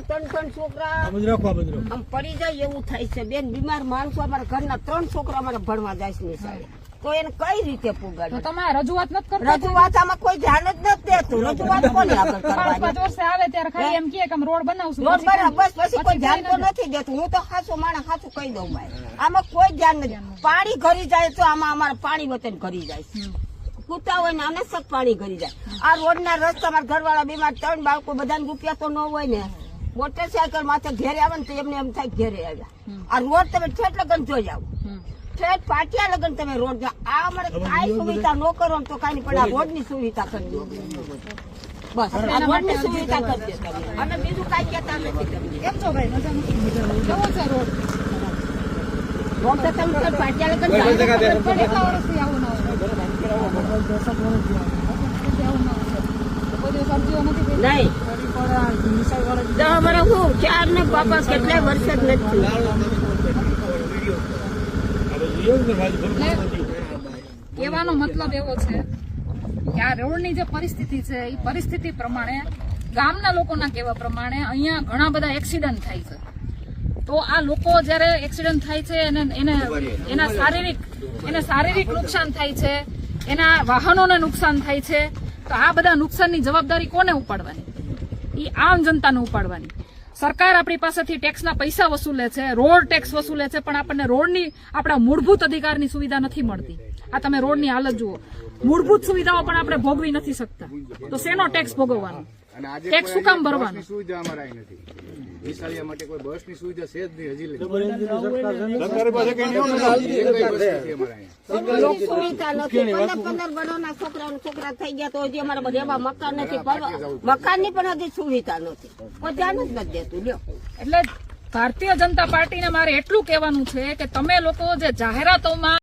મારા ત્રણ ત્રણ છોકરા આ બધું રાખો આ બધું રાખો. આમ પડી જાય એવું થાય છે. બેન બીમાર માણસો અમારા ઘરના ત્રણ છોકરા અમારા ભણવા જાય છે નિશાળે. તો એને કઈ રીતે તો તમે રજૂઆત નથી કરતા? રજૂઆત આમાં કોઈ ધ્યાન જ નથી દેતું. રજૂઆત કોને આગળ પાંચ પાંચ કરવાની આવે ત્યારે ખાલી એમ કહે કે રોડ બનાવશું. રોડ પછી બસ પછી કોઈ ધ્યાન તો નથી. દેતું. હું તો હાસુ માણસ હાસુ કહી દઉં ભાઈ. આમાં કોઈ ધ્યાન નથી. પાણી ઘરી જાય તો આમાં અમારે પાણી વતન ઘરી જાય. કૂતા હોય ને આને સક પાણી ઘરી જાય. આ રોડ ના રસ્તા મારા ઘરવાળા બીમાર ત્રણ બાળકો બધા રૂપિયા તો ન હોય ને. મોટરસાયકલ માથે ઘેરે આવે ને તો એમને એમ થાય ઘેરે આવ્યા. આ રોડ તમે ઠેઠ લગન જોઈ આવો. ઠેઠ પાટિયા લગન તમે રોડ જો આ અમારે કાંઈ સુવિધા ન કરો ને તો કાંઈ પણ આ રોડની સુવિધા કરી દો. બસ રોડની સુવિધા કરી દો તમે. બીજું કાંઈ કહેતા નથી કેમ છો ભાઈ મજામાં કેવો છે રોડ? રોડ તો તમે પાટિયા લગન જાઓ. તો ખબર પડે. કેટલા વર્ષથી આવું ના હોય? વર્ષથી આવું. ના હોય કોઈ દિવસ નથી નહીં. તો. કહેવાનો મતલબ એવો છે કે આ રોડની જે પરિસ્થિતિ છે એ પરિસ્થિતિ પ્રમાણે, ગામના લોકોના કહેવા પ્રમાણે અહીંયા ઘણા બધા એક્સિડન્ટ થાય છે તો આ લોકો જ્યારે એક્સિડન્ટ થાય છે, એને એને, એના શારીરિક, એને શારીરિક નુકસાન થાય છે, એના વાહનોને નુકસાન થાય છે, તો આ બધા નુકસાનની જવાબદારી કોને ઉપાડવાની એ આમ જનતાને ઉપાડવાની. સરકાર આપણી પાસેથી ટેક્સના પૈસા વસૂલે છે રોડ ટેક્સ વસૂલે છે પણ આપણને રોડની આપણા મૂળભૂત અધિકારની સુવિધા નથી મળતી. આ તમે રોડની હાલત જુઓ. મૂળભૂત સુવિધાઓ પણ આપણે ભોગવી નથી શકતા. તો શેનો ટેક્સ ભોગવવાનો? ટેક્સ શું કામ ભરવાનો? વિશાળિયા માટે કોઈ બસની સુવિધા છે જ નહીં હજી સરકારી પાસે કઈ ને. બસ છોકરા છોકરા થઈ ગયા તો હજી અમારા રહેવા મકાન નથી. મકાનની પણ હજી સુવિધા નથી. કોઈ ધ્યાન જ નથી દેતું લ્યો. એટલે ભારતીય જનતા પાર્ટીને મારે એટલું કહેવાનું છે કે તમે લોકો જે જાહેરાતોમાં